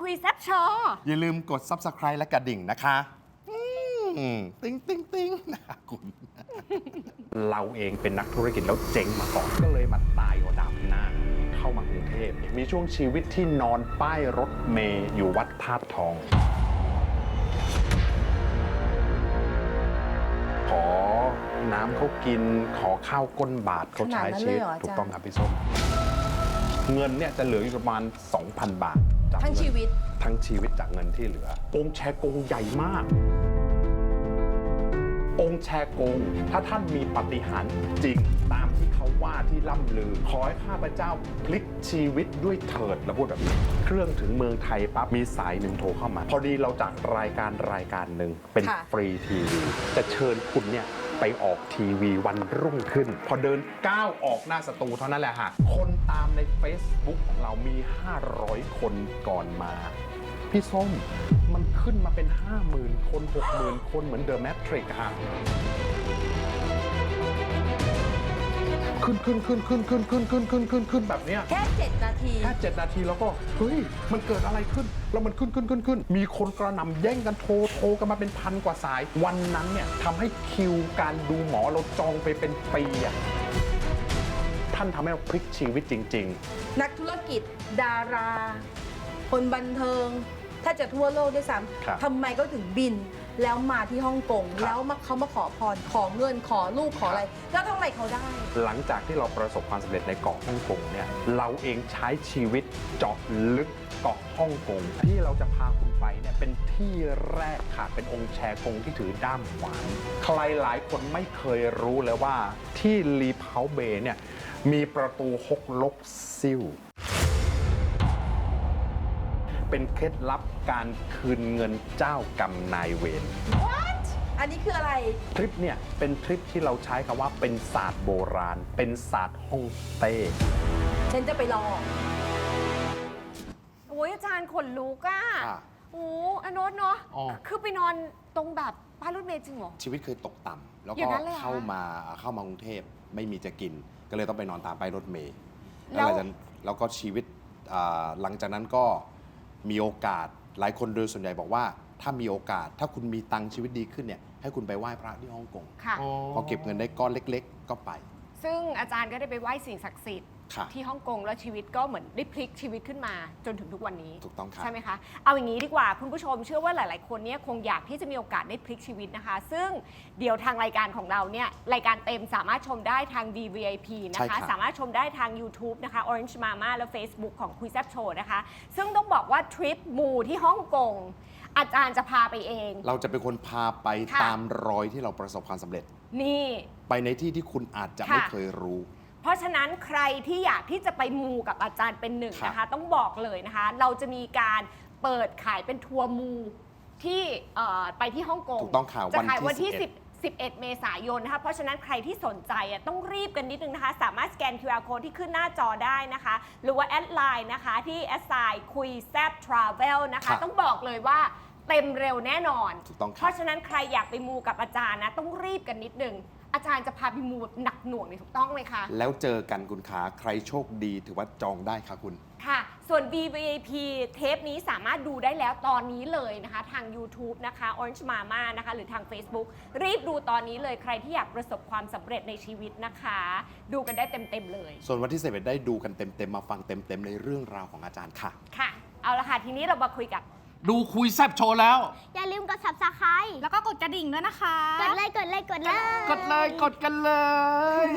คุยแซบโชว์อย่าลืมกด Subscribe และกระดิ่งนะคะอืมติ้งติ้งติ้งนะคะคุณ เราเองเป็นนักธุรกิจแล้วเจ๊งมาก่อน ก็เลยมาตายอาดำหน้า เข้ามากรุงเทพ มีช่วงชีวิตที่นอนป้ายรถเมย์อยู่วัดธาตุทอง ขอน้ำเขากินขอข้าวก้นบาทเขาใช้ชีวิตขนาดถูกต้องครับพี่ส้ม เงินเนี่ยจะเหลืออยู่ประมาณ 2,000 บาท จากทั้งเนชีวิต ทั้งชีวิตจากเงินที่เหลือองค์แชร์กงใหญ่มาก องค์แชร์กง ถ้าท่านมีปาฏิหารย์จริงตามที่เขาว่าที่ล่ำลือ ขอให้ข้าพเจ้าพลิกชีวิตด้วยเถิดแล้วพูดแบบนี้ เครื่องถึงเมืองไทยปั๊บมีสายหนึ่งโทรเข้ามา พอดีเราจากรายการรายการหนึ่งเป็นค่ะ ฟรีทีวีจะเชิญคุณเนี่ย ไปออกทีวีวันรุ่งขึ้น พอเดินก้าวออกหน้าสตูเท่านั้นแหละฮะคนตามใน Facebook ของเรามี 500 คนก่อนมา พี่ส้มมันขึ้นมาเป็น 50,000 คน 60,000 คนเหมือนเดอะแมทริกฮะ ขึ้นขึ้นขึ้นขึ้นขึ้นขึ้นขึ้นขึ้นขึ้นขึ้นแบบเนี้ยแค่ 7 นาที แค่7นาทีแล้วก็เฮ้ยมันเกิดอะไรขึ้น แล้วมันขึ้นขึ้นขึ้นขึ้น มีคนกระหน่ำแย่งกันโทรโทรกันมาเป็นพันกว่าสาย วันนั้นเนี่ยทำให้คิวการดูหมอเราจองไปเป็นปีอะท่านทำให้เราพลิกชีวิตจริง ๆ นักธุรกิจ ดารา คนบันเทิง ถ้าจะทั่วโลกด้วยซ้ครับำทำไมก็ถึงบินแล้วมาที่ฮ่องกงครับแล้วมาเขามาขอพรขอเงินขอลูกขออะไรแล้วทำไมเขาได้ หลังจากที่เราประสบความสำเร็จในเกาะฮ่องกงเนี่ยเราเองใช้ชีวิตเจาะลึกเกาะฮ่องกงที่เราจะพาคุณไปเนี่ยเป็นที่แรกค่ะเป็นองค์แชร์กงที่ถือด้ามขวานใครหลายคนไม่เคยรู้เลยว่าที่ลีเพาเบย์เนี่ยมีประตูฮกลกซิ่ว เป็นเคล็ดลับการคืนเงินเจ้ากรรมนายเวร What อันนี้คืออะไร ทริปเนี่ยเป็นทริปที่เราใช้คำว่าเป็นศาสตร์โบราณ เป็นศาสตร์ฮ่องเต้ ฉันจะไปลอง โอ้ยอาจารย์ขนลุกอะค่ะโอ้อโนตเนาะ อ๋อ คือไปนอนตรงแบบป้ายรถเมล์จริงเหรอ ชีวิตเคยตกต่ำแล้วอย่าก็งนั้นเลยเหรอเข้ามาเข้ามากรุงเทพไม่มีจะกิน ก็เลยต้องไปนอนตามป้ายรถเมล์แล้แล้ววหลังจากนั้นแล้วก็ชีวิตอ่าหลังจากนั้นก็ มีโอกาส หลายคนโดยส่วนใหญ่บอกว่า ถ้ามีโอกาส ถ้าคุณมีตังค์ชีวิตดีขึ้นเนี่ยให้คุณไปไหว้พระที่ฮ่องกงค่ะ พอเก็บเงินได้ก้อนเล็ก ๆ ก็ไป ซึ่งอาจารย์ก็ได้ไปไหว้สิ่งศักดิ์สิทธิ์ ค่ะที่ฮ่องกงแล้วชีวิตก็เหมือนได้พลิกชีวิตขึ้นมาจนถึงทุกวันนี้ถูกต้องครับใช่ไหมคะเอาอย่างนี้ดีกว่าคุณผู้ชมเชื่อว่าหลาย ๆ คนเนี่ยคงอยากที่จะมีโอกาสได้พลิกชีวิตนะคะ ซึ่งเดี๋ยวทางรายการของเราเนี่ยรายการเต็มสามารถชมได้ทาง DVIP นะใช่ครัคะบสามารถชมได้ทาง YouTube นะคะ Orange Mama และ Facebook ของคุยแซบโชว์นะคะ ซึ่งต้องบอกว่าทริปมูที่ฮ่องกงอาจารย์จะพาไปเอง เราจะเป็นคนพาไปค่ะตามรอยที่เราประสบความสำเร็จ นี่ ไปในที่ที่คุณอาจจะค่ะไม่เคยรู้ เพราะฉะนั้นใครที่อยากที่จะไปมูกับอาจารย์เป็นหนึ่งครับนะคะต้องบอกเลยนะคะ เราจะมีการเปิดขายเป็นทัวร์มูที่เอ่อไปที่ฮ่องกงถูกต้องค่ะจะวันขายที่วันที่ 11 10 11 เมษายนนะคะ เพราะฉะนั้นใครที่สนใจอะต้องรีบกันนิดนึงนะคะ สามารถสแกน QR code ที่ขึ้นหน้าจอได้นะคะ หรือว่าแอดไลน์นะคะที่แอดไซน์คุยแซบทราเวลนะคะครับต้องบอกเลยว่าเต็มเร็วแน่นอน ถูกต้องคเพรับ ราะฉะนั้นใครอยากไปมูกับอาจารย์นะ ต้องรีบกันนิดนึง อาจารย์จะพาไปมูแบบหนักหน่วงเลยถูกต้องไหมคะ แล้วเจอกันคุณขาใครโชคดีถือว่าจองได้ค่ะคุณ ค่ะ ส่วน VVIP เทปนี้สามารถดูได้แล้วตอนนี้เลยนะคะ ทาง YouTube นะคะ Orange Mama นะคะ หรือทาง Facebook รีบดูตอนนี้เลยใครที่อยากประสบความสำเร็จในชีวิตนะคะ ดูกันได้เต็ม ๆ เลย ส่วนวันที่เสได้ดูกันเต็มๆมาฟังเต็มๆในเรื่องราวของอาจารย์ค่ะ ค่ะ เอาละค่ะ ทีนี้เรามาคุยกับ ดูคุยแซบโชว์แล้ว อย่าลืมกด subscribe แล้วก็กดกระดิ่งด้วยนะคะ กดเลย กดเลย กดเลย กดเลยกดกันเลย